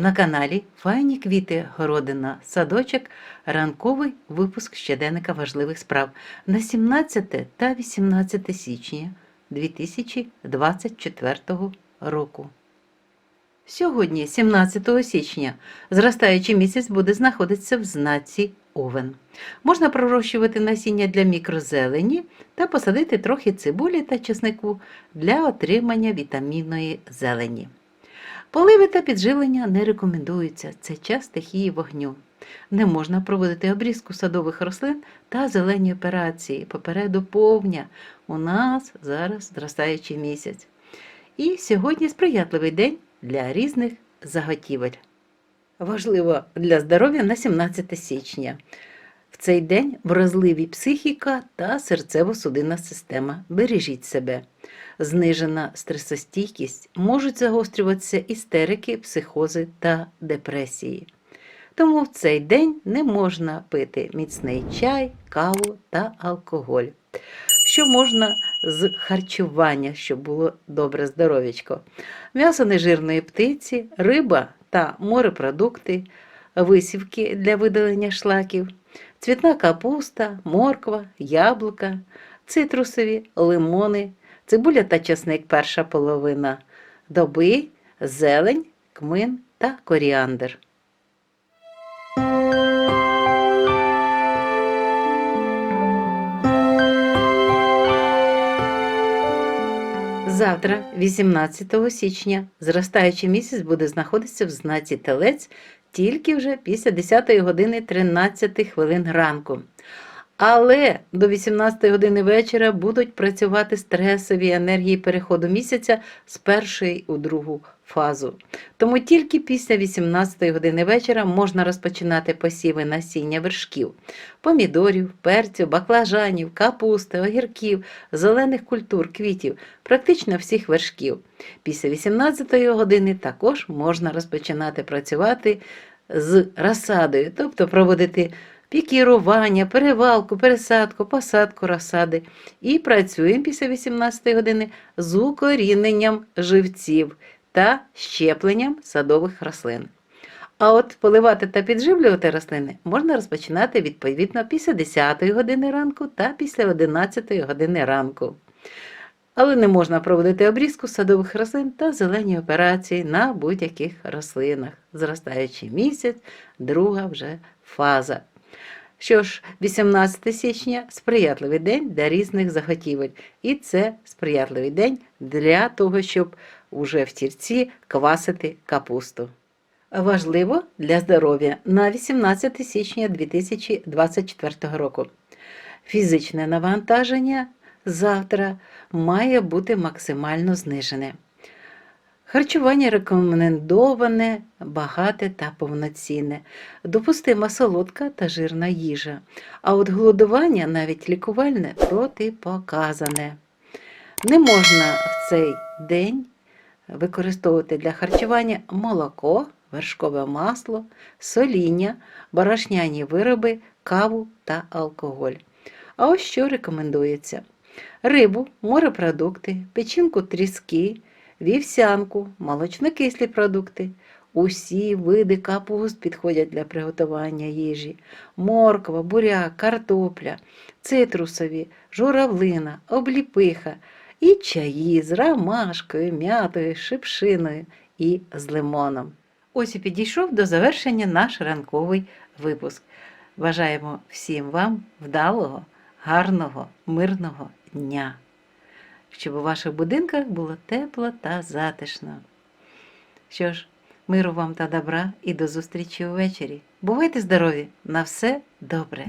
На каналі Файні квіти Городина Садочок. Ранковий випуск щоденника важливих справ на 17 та 18 січня 2024 року. Сьогодні, 17 січня, зростаючий місяць буде знаходитися в знаці Овен. Можна пророщувати насіння для мікрозелені та посадити трохи цибулі та чеснику для отримання вітамінної зелені. Поливи та підживлення не рекомендуються. Це час стихії вогню. Не можна проводити обрізку садових рослин та зелені операції. Попереду повня. У нас зараз зростаючий місяць. І сьогодні сприятливий день для різних заготівель. Важливо для здоров'я на 17 січня. В цей день вразливі психіка та серцево-судинна система. Бережіть себе. Знижена стресостійкість можуть загострюватися істерики, психози та депресії. Тому в цей день не можна пити міцний чай, каву та алкоголь. Що можна з харчування, щоб було добре здоров'ячко? М'ясо нежирної птиці, риба та морепродукти, висівки для видалення шлаків, цвітна капуста, морква, яблука, цитрусові, лимони, цибуля та часник перша половина доби, зелень, кмин та коріандр. Завтра, 18 січня, зростаючий місяць буде знаходитися в знаці Телець тільки вже після 10 години 13 хвилин ранку. Але до 18 години вечора будуть працювати стресові енергії переходу місяця з першої у другу фазу. Тому тільки після 18 години вечора можна розпочинати посіви насіння вершків, помідорів, перцю, баклажанів, капусти, огірків, зелених культур, квітів, практично всіх вершків. Після 18 години також можна розпочинати працювати з розсадою, тобто проводити пікірування, перевалку, пересадку, посадку розсади. І працюємо після 18 години з укоріненням живців та щепленням садових рослин. А от поливати та підживлювати рослини можна розпочинати відповідно після 10 години ранку та після 11 години ранку. Але не можна проводити обрізку садових рослин та зелені операції на будь-яких рослинах. Зростаючий місяць, друга вже фаза. Що ж, 18 січня сприятливий день для різних заготівель. І це сприятливий день для того, щоб уже в тільці квасити капусту. Важливо для здоров'я на 18 січня 2024 року. Фізичне навантаження завтра має бути максимально знижене. Харчування рекомендоване, багате та повноцінне, допустима солодка та жирна їжа, а от голодування, навіть лікувальне, протипоказане. Не можна в цей день використовувати для харчування молоко, вершкове масло, соління, борошняні вироби, каву та алкоголь. А ось що рекомендується: рибу, морепродукти, печінку тріски вівсянку, молочнокислі продукти. Усі види капуст підходять для приготування їжі: морква, буряк, картопля, цитрусові, журавлина, обліпиха і чаї з ромашкою, м'ятою, шипшиною і з лимоном. Ось і підійшов до завершення наш ранковий випуск. Бажаємо всім вам вдалого, гарного, мирного дня! Щоб у ваших будинках було тепло та затишно. Що ж, миру вам та добра і до зустрічі увечері. Бувайте здорові! На все добре!